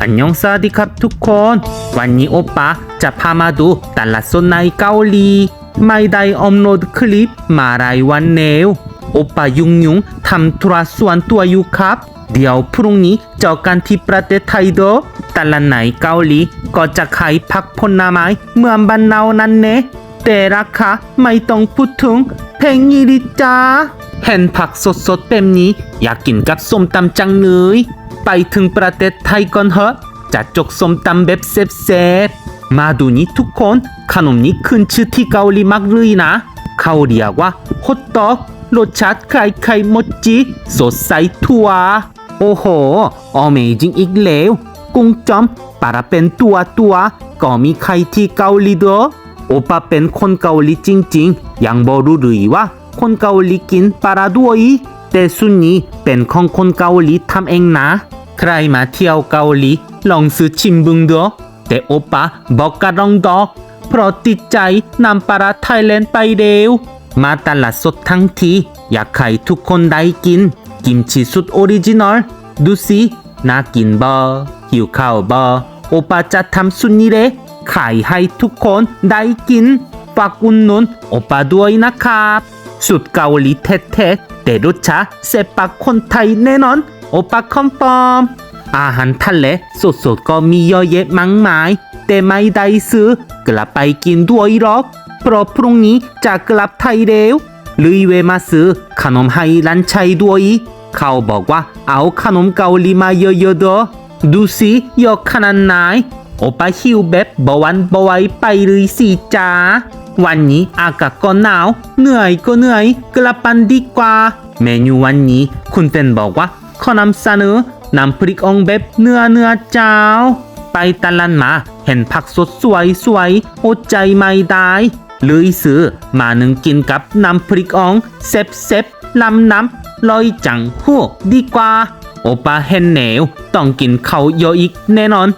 อันยองสวัสดีครับทุกคน วันนี้โอปาจะพามาดูตลาดสดในเกาหลี ไม่ได้อัปโหลดคลิปมาหลายวันแล้วโอปายุ่งยุ่งทำธุระส่วนตัวอยู่ครับ เดี๋ยวพรุ่งนี้เจอกันที่ประเทศไทยเด้อตลาดไหนเกาหลีก็จะขายผักผลไม้เมือนบ้านเรานั่นเนแต่ราคาไม่ต้องพูดถึงแพงยี่ดิจ้าเห็นผักสดๆแบบนี้ อยากกินกับส้มตำจังเลย ไปถึงประเทศไทยก่อนเถอะจะจกส้มตำแบบเซฟๆมาดูนี่ทุกคนขนมนี้ขึ้นชื่อที่เกาหลีมากเลยนะ เขาเรียกว่าฮอตดอกรสชาติคล้ายไข่มดจิสดใสทั่ว โอ้โห Amazing อีกแล้วกุ้งจอมปลาเป็นตัวตัวก็มีใครที่เกาหลีด้อโอปาเป็นคนเกาหลีจริงๆ ยังบรู้หรือว่าคนเกาหลีกินปลาด้วย แต่สุดนี้เป็นของคนเกาหลีทำเองนะ ใครมาเที่ยวเกาหลีลองซื้อชิมบึงเด้อแต่โอปาบอกกระดองดอกเพราะติดใจนำปลาไทยแลนด์ไปเร็วมาตลาดสดทั้งที อยากให้ทุกคนได้กิน กิมชีสุดออริจินอลดูสิน่ากินบอหิวข้าวบอโอปาจะทำสุดนี้เลยขายให้ทุกคนได้กินฝากอุดหนุนโอปาด้วยนะครับ สุดเกาหลีแท้ๆแต่รสชาติแซ่บปากคนไทยแน่นอน โอปาคอมฟอร์มอาหารทะเลสดๆก็มีเยอะแยะมากมาย แต่ไม่ได้ซื้อกลับไปกินด้วยหรอกเพราะพรุ่งนี้จะกลับไทยแล้วเลยเวมาซื้อขนมให้ร้านชัยด้วยเขาบอกว่าเอาขนมเกาหลีมาเยอะๆเด้อดูสิเยอะขนาดไหนโอปาหิวแบบบวันบไหวไปเลยสิจ้า วันนี้อากาศก็หนาวเหนื่อยก็เหนื่อยกลับบ้านดีกว่า เมนูวันนี้คุณเต้นบอกว่าขอนำเสนอน้ำพริกองแบบเนื้อเนื้อเจ้า ไปตลาดมาเห็นผักสดสวยสวยอดใจไม่ได้เลยซื้อมาหนึ่งกินกับน้ำพริกอ่องเซฟเซฟลำน้ำลอยจังหัวดีกว่าโอปาเห็นแนวต้องกินเขาเยอะอีกแน่นอน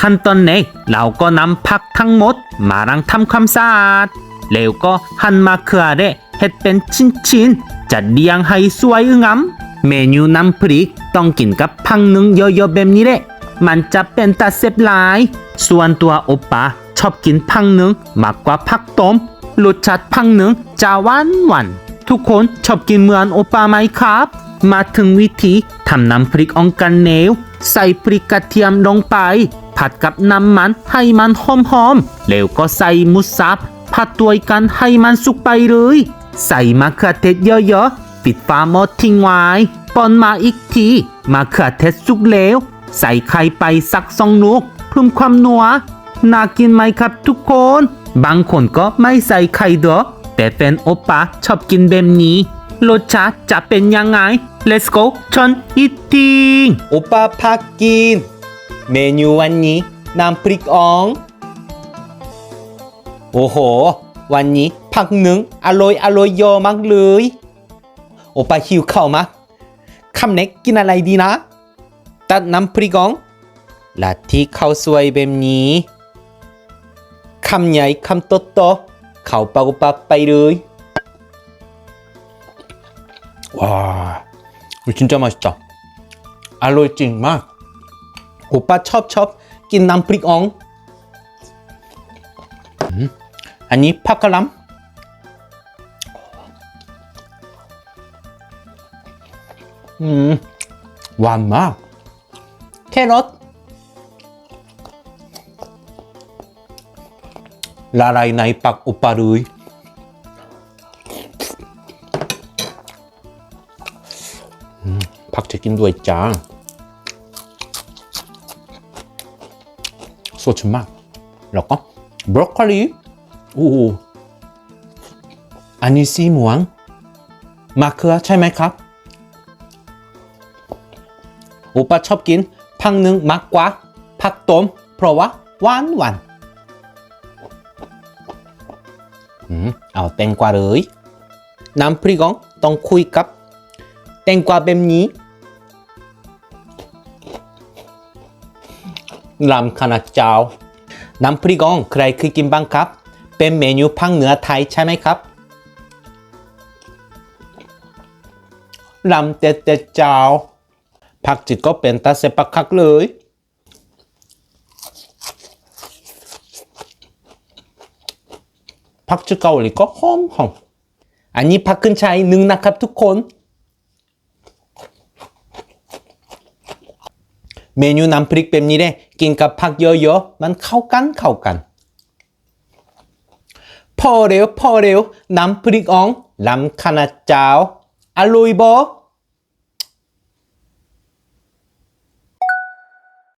ขั้นตอนแรกเราก็นำผักทั้งหมด มาล้างทำความสะอาด แล้วก็หั่นมะเขือเทศเห็ดเป็นชิ้นๆจัดเรียงให้สวยงามเมนูน้ำพริกต้องกินกับพังนึ่งเยอะๆแบบนี้แหละมันจะเป็นตาเซบหลาย ส่วนตัวโอปาชอบกินพังนึ่งมากกว่าผักต้มรสชาติพังนึ่งจะหวานหวานๆทุกคนชอบกินเหมือนโอปาไหมครับ มาถึงวิธีทำน้ำพริกองกันเนวใส่พริกกระเทียมลงไป ผัดกับน้ำมันให้มันหอมๆแล้วก็ใส่มูสับ ผัดตัวกันให้มันสุกไปเลย ใส่มะเขือเทศเยอะๆ ปิดฝาหม้อทิ้งไว้ปอนมาอีกทีมะเขือเทศสุกแล้ว ใส่ไข่ไปสักสองลูกเพิ่มความนัว น่ากินไหมครับทุกคน บางคนก็ไม่ใส่ไข่เด้อแต่แฟนโอปาชอบกินแบบนี้รสชาติจะเป็นยังไง Let's go ชนอีทิงโอปาพักกิน เมนูวันนี้น้ำพริกอ่อง โอ้โห วันนี้ผักหนึ่งอร่อยอร่อยเยอะมากเลย โอปาหิวข้าวมากคำเน็กกินอะไรดีนะ ตัดน้ำพริกอ่องลาที่ข้าวสวยแบบนี้คำใหญ่คำโตโตๆเข้าปากอุปากไปเลย 와, 이거 진짜 맛있다. 알로이 찡 막. โอปาชอบชอบกินน้ำพริกอ่อง อั นนี้ผักกะหล่ำอืมหวานมากแครอทละลายในปากอุปาเลย อืมผักจะกินด้วยจ้าสดชื่นมากแล้วก็บรอกโคลีโอ้โหอันนี้สีม่วงมะเขือใช่ไหมครับโอปาชอบกินพังหนึ่งมากกว่าผักต้มเพราะว่าหวานหวานอืมเอาแตงกวาเลยน้ำพริกอ่องต้องคุยกับแตงกวาแบบนี้ลำขนาดเจ้าน้ำพริกองใครเคยกินบ้างครับ เป็นเมนูภาคเหนือไทยใช่ไหมครับลำเต็ดเต็ดเจ้าผักจิตก็เป็นตาเซปักคักเลยผักจิเกาหลีก็หอมหอมอันนี้ผักขึ้นชัยหนึ่งนะครับทุกคน เมนูน้ำพริกเป็นนี้ได้กินกับผักเยอะๆมันเข้ากันเข้ากัน พอเร็วพอเร็วน้ำพริกอ่องน้ำขนาดเจ้าอร่อยบ่